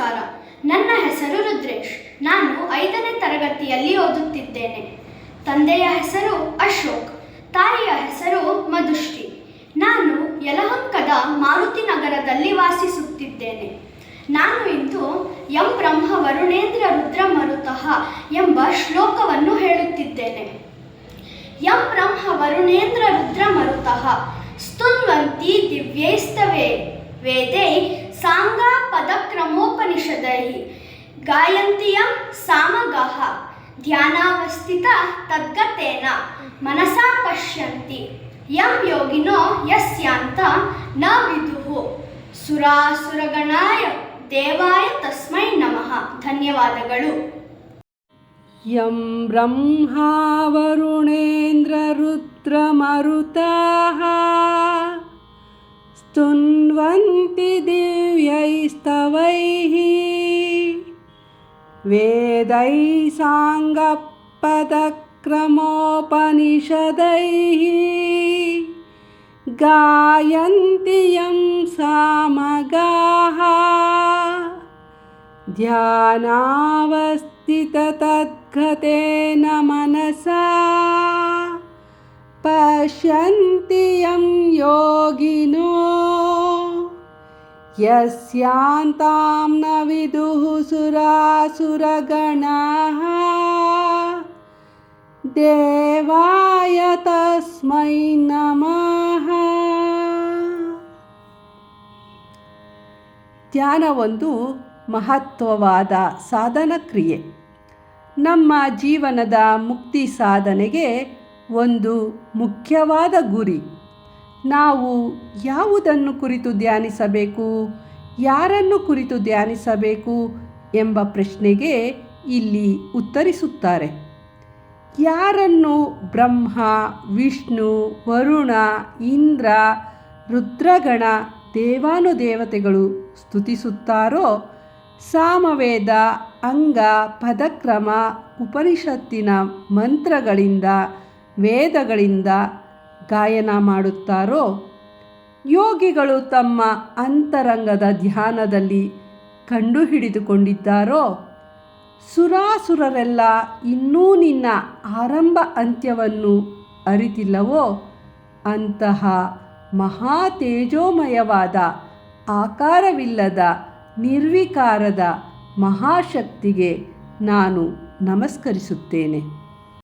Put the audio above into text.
ನಮಸ್ಕಾರ ನನ್ನ ಹೆಸರು ರುದ್ರೇಶ್. ನಾನು ಐದನೇ ತರಗತಿಯಲ್ಲಿ ಓದುತ್ತಿದ್ದೇನೆ. ತಂದೆಯ ಹೆಸರು ಅಶೋಕ್. ತಾಯಿಯ ಹೆಸರು ಮಧುಶ್ರೀ. ನಾನು ಯಲಹಂಕದ ಮಾರುತಿ ನಗರದಲ್ಲಿ ವಾಸಿಸುತ್ತಿದ್ದೇನೆ. ನಾನು ಇಂದು ಎಂ ಬ್ರಹ್ಮ ವರುಣೇಂದ್ರ ರುದ್ರ ಮರುತಃ ಎಂಬ ಶ್ಲೋಕವನ್ನು ಹೇಳುತ್ತಿದ್ದೇನೆ. ಎಂ ಬ್ರಹ್ಮ ವರುಣೇಂದ್ರ ರುದ್ರ ಮರುತಃ, ಸ್ತುನ್ವಂತಿ ದಿವ್ಯೈಸ್ತವೇ, ವೇದೈ ಸಾಂಗಾ ಪದಕ್ರಮೋಪನಿಷದೈ ಗಾಯಂತಿ ಯಂ ಸಾಮಗಾಹ ಧ್ಯಾನಾವಸ್ಥಿತ ತದ್ಗತೇನ ಮನಸಾ ಪಶ್ಯಂತಿ ಯಂ ಯೋಗಿನೋ ಯಸ್ಯಾಂತ ನ ವಿದುಃ ಸುರಾಸುರಗಣಾಯ ದೇವಾಯ ತಸ್ಮೈ ನಮಃ ಧನ್ಯವಾದಗಳು यं ब्रह्मा वरुणेन्द्ररुद्रमरुताः स्तुन्वन्ति दिव्यैस्तवैः वेदैः साङ्गपदक्रमोपनिषदैः गायन्ति यं सामगाः। ध्यानावस्थिततद्गतेन मनसा। पश्यन्ति यं योगिनो। यस्यान्तां न विदुः सुरासुरगणाः देवाय तस्मै नमः ಧ್ಯಾನ ಒಂದು ಮಹತ್ವವಾದ ಸಾಧನ ಕ್ರಿಯೆ ನಮ್ಮ ಜೀವನದ ಮುಕ್ತಿ ಸಾಧನೆಗೆ ಒಂದು ಮುಖ್ಯವಾದ ಗುರಿ ನಾವು ಯಾವುದನ್ನು ಕುರಿತು ಧ್ಯಾನಿಸಬೇಕು ಯಾರನ್ನು ಕುರಿತು ಧ್ಯಾನಿಸಬೇಕು ಎಂಬ ಪ್ರಶ್ನೆಗೆ ಇಲ್ಲಿ ಉತ್ತರಿಸುತ್ತಾರೆ. ಯಾರನ್ನು ಬ್ರಹ್ಮ, ವಿಷ್ಣು, ವರುಣ, ಇಂದ್ರ, ರುದ್ರಗಣ, ದೇವಾನುದೇವತೆಗಳು ಸ್ತುತಿಸುತ್ತಾರೋ? ಸಾಮವೇದ, ಅಂಗ, ಪದಕ್ರಮ, ಉಪನಿಷತ್ತಿನ ಮಂತ್ರಗಳಿಂದ, ವೇದಗಳಿಂದ ಗಾಯನ ಮಾಡುತ್ತಾರೋ? ಯೋಗಿಗಳು ತಮ್ಮ ಅಂತರಂಗದ ಧ್ಯಾನದಲ್ಲಿ ಕಂಡುಹಿಡಿದುಕೊಂಡಿದ್ದಾರೋ? ಸುರಾಸುರರೆಲ್ಲ ಇನ್ನೂ ನಿನ್ನ ಆರಂಭ ಅಂತ್ಯವನ್ನು ಅರಿತಿಲ್ಲವೋ? ಅಂತಹ ಮಹಾ ತೇಜೋಮಯವಾದ ಆಕಾರವಿಲ್ಲದ, ನಿರ್ವಿಕಾರದ ಮಹಾಶಕ್ತಿಗೆ ನಾನು ನಮಸ್ಕರಿಸುತ್ತೇನೆ.